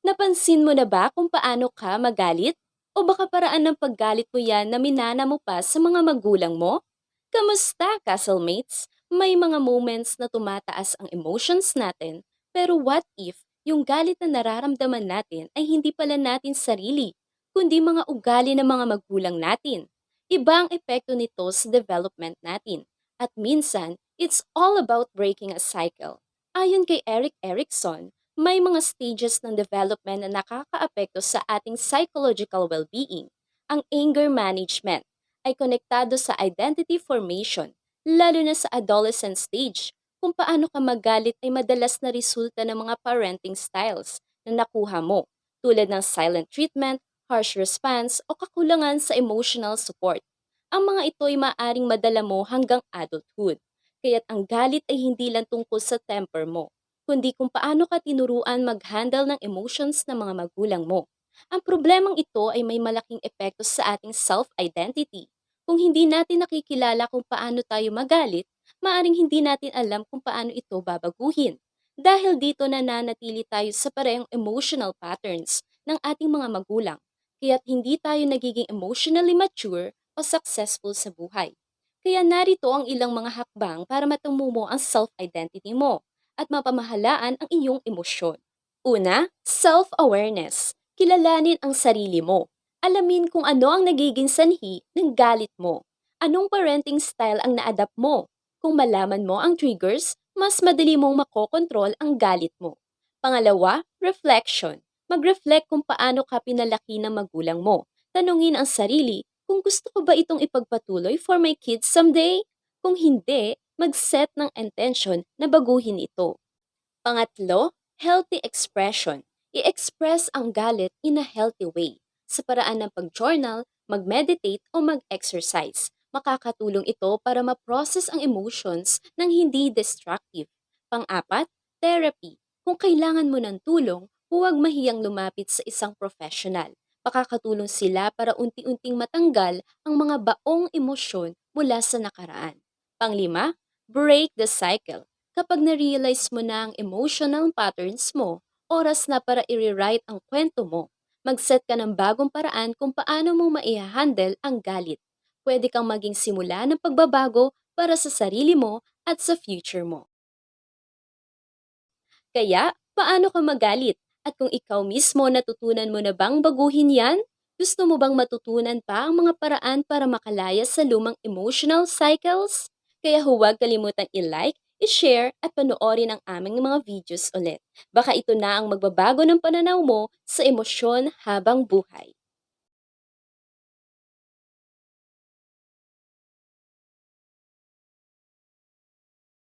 Napansin mo na ba kung paano ka magalit? O baka paraan ng paggalit mo yan na minana mo pa sa mga magulang mo? Kamusta, castmates? May mga moments na tumataas ang emotions natin, pero what if yung galit na nararamdaman natin ay hindi pala natin sarili, kundi mga ugali ng mga magulang natin? Iba ang epekto nito sa development natin. At minsan, it's all about breaking a cycle. Ayon kay Eric Erickson, may mga stages ng development na nakakaapekto sa ating psychological well-being. Ang anger management ay konektado sa identity formation, lalo na sa adolescent stage. Kung paano ka magalit ay madalas na resulta ng mga parenting styles na nakuha mo, tulad ng silent treatment, harsh response, o kakulangan sa emotional support. Ang mga ito ay maaring madala mo hanggang adulthood. Kaya't ang galit ay hindi lang tungkol sa temper mo, kundi kung paano ka tinuruan mag-handle ng emotions ng mga magulang mo. Ang problemang ito ay may malaking epekto sa ating self-identity. Kung hindi natin nakikilala kung paano tayo magalit, maaring hindi natin alam kung paano ito babaguhin. Dahil dito nananatili tayo sa parehong emotional patterns ng ating mga magulang, kaya't hindi tayo nagiging emotionally mature o successful sa buhay. Kaya narito ang ilang mga hakbang para matumo mo ang self-identity mo at mapamahalaan ang iyong emosyon. Una, self-awareness. Kilalanin ang sarili mo. Alamin kung ano ang nagiging sanhi ng galit mo. Anong parenting style ang na-adapt mo? Kung malaman mo ang triggers, mas madali mong makokontrol ang galit mo. Pangalawa, reflection. Mag-reflect kung paano ka pinalaki ng magulang mo. Tanungin ang sarili kung gusto ko ba itong ipagpatuloy for my kids someday. Kung hindi, mag-set ng intention na baguhin ito. Pangatlo, healthy expression. I-express ang galit in a healthy way. Sa paraan ng pag-journal, mag-meditate o mag-exercise. Makakatulong ito para ma-process ang emotions ng hindi destructive. Pang-apat, therapy. Kung kailangan mo ng tulong, huwag mahiyang lumapit sa isang professional. Makakatulong sila para unti-unting matanggal ang mga baong emosyon mula sa nakaraan. Panglima, break the cycle. Kapag na-realize mo na ang emotional patterns mo, oras na para i-rewrite ang kwento mo. Mag-set ka ng bagong paraan kung paano mo maihahandle ang galit. Pwede kang maging simula ng pagbabago para sa sarili mo at sa future mo. Kaya, paano ka magalit? At kung ikaw mismo natutunan mo na bang baguhin yan? Gusto mo bang matutunan pa ang mga paraan para makalaya sa lumang emotional cycles? Kaya huwag kalimutan i-like, i-share at panoorin ang aming mga videos ulit. Baka ito na ang magbabago ng pananaw mo sa emosyon habang buhay.